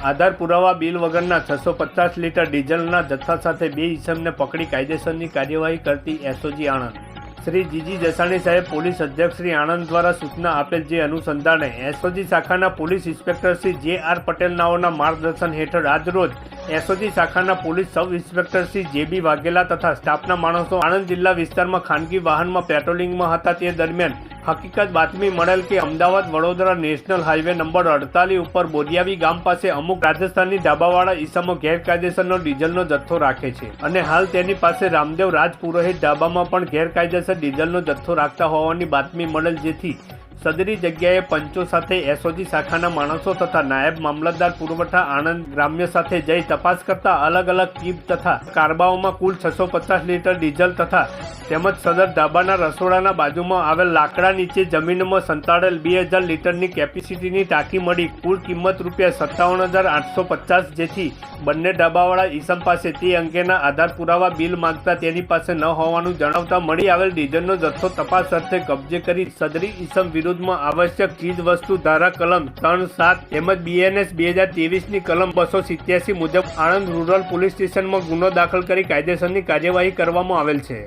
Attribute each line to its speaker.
Speaker 1: આધાર પુરાવા બિલ વગરના છસો પચાસ લીટર ડીઝલના જથ્થા સાથે બે ઇસમને પકડી કાયદેસરની કાર્યવાહી કરતી એસઓજી આણંદ. શ્રી જીજી જસાણી સાહેબ પોલીસ અધ્યક્ષ શ્રી આણંદ દ્વારા સૂચના આપેલ જે અનુસંધાને એસઓજી શાખાના પોલીસ ઇન્સ્પેક્ટર શ્રી જે આર પટેલ નાઓના માર્ગદર્શન હેઠળ આજરોજ એસઓજી શાખાના પોલીસ સબ ઇન્સ્પેક્ટર શ્રી જે બી વાઘેલા તથા સ્ટાફના માણસો આણંદ જિલ્લા વિસ્તારમાં ખાનગી વાહનમાં પેટ્રોલિંગમાં હતા તે દરમિયાન હકીકત બાતમી મળેલ કે Ahmedabad Vadodara national highway number અડતાલીસ ઉપર બોરિયાવી ગામ પાસે અમુક રાજસ્થાની ઢાબાવાળા ઈસમો ગેરકાયદેસરનો ડીઝલનો જથ્થો રાખે છે. અને હાલ તેની પાસે રામદેવ રાજ પુરોહિત ઢાબામાં પણ ગેરકાયદેસર ડીઝલનો જથ્થો રાખતા હોવાની બાતમી મળેલ જેથી સદરી જગ્યાએ પંચો સાથે એસઓજી શાખાના માણસો તથા નાયબ મામલતદાર પુરવઠા આણંદ ગ્રામ્ય સાથે જઈ તપાસ કરતા અલગ અલગ કીપ તથા કારબાઓમાં કુલ છસો પચાસ લીટર ડીઝલ તથા તેમજ સદર ઢાબાના રસોડાના બાજુમાં આવેલ લાકડા નીચે જમીનમાં સંતાડેલ બે હજાર લીટરની કેપેસિટીની ટાંકી મળી. કુલ કિંમત રૂપિયા સત્તાવન હજાર આઠસો પચાસ જેથી બંને ડાબાવાળા ઈસમ પાસે તે અંગેના આધાર પુરાવા બિલ માંગતા તેની પાસે ન હોવાનું જણાવતા મળી આવેલ ડીઝલનો જથ્થો તપાસ અર્થે કબજે કરી સદરી ઈસમ વિરુદ્ધમાં આવશ્યક ચીજ વસ્તુ ધારા કલમ ત્રણ સાત તેમજ બીએનએસ બે હજાર ત્રેવીસની કલમ બસો સિત્યાસી મુજબ આણંદ રૂરલ પોલીસ સ્ટેશનમાં ગુનો દાખલ કરી કાયદેસરની કાર્યવાહી કરવામાં આવેલ છે.